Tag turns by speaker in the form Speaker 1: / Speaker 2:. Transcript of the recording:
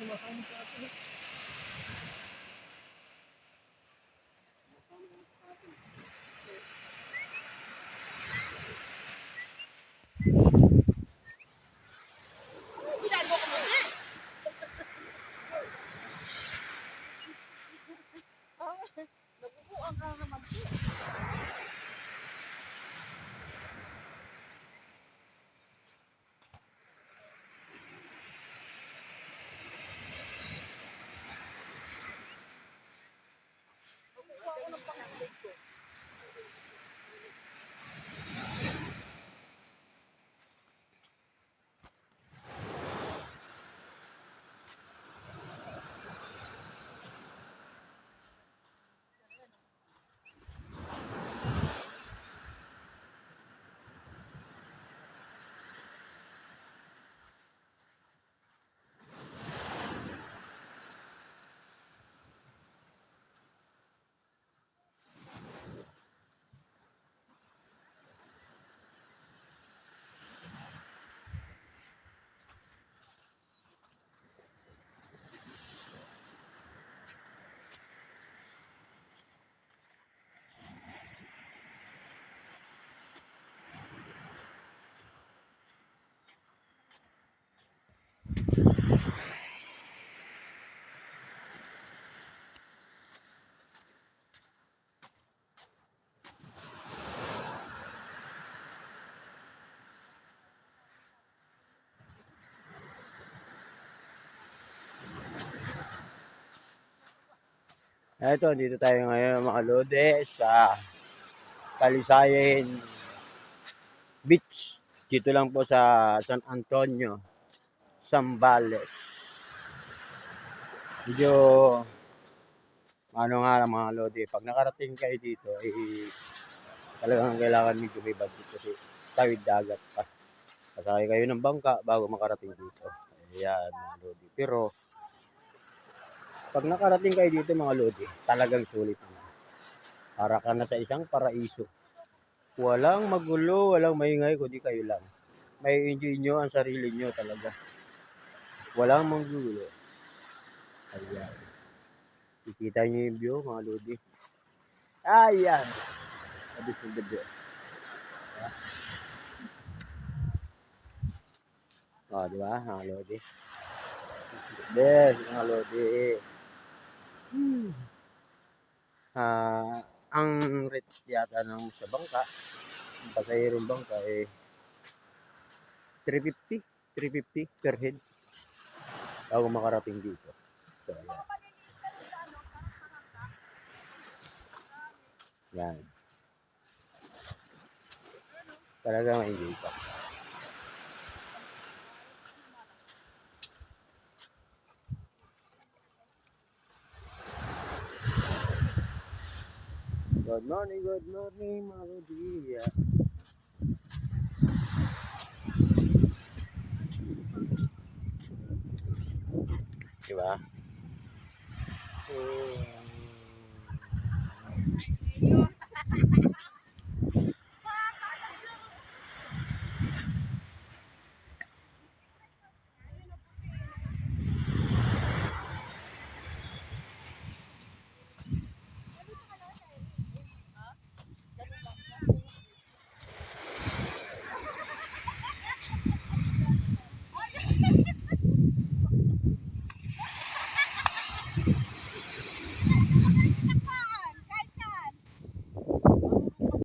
Speaker 1: sumasama sa atin.
Speaker 2: Eto, dito tayo ngayon mga lode sa Kalisayen Beach. Dito lang po sa San Antonio, Zambales. Medyo ano nga lang mga lode, pag nakarating kayo dito, eh, talagang kailangan medyo may budget kasi tawid dagat pa. Sasakay kayo ng bangka bago makarating dito. Ayan mga lode. Pero pag nakarating kayo dito mga lodi, talagang sulit na. Para ka na sa isang paraiso. Walang magulo, walang maingay, kundi kayo lang. May enjoy nyo ang sarili nyo talaga. Walang magulo. Ayan. Kikita nyo yung view mga lodi. Ayan. Abis ng gabi. O, di ba, mga lodi? Yes, mga lodi. Ah, ang rate yata ng sa bangka, ang pasahero ng bangka eh 350, 350 per head bago makarating dito. So. Yan. Talaga ma-enjoy ka. Good morning, good morning, mga lodi. Diba? So,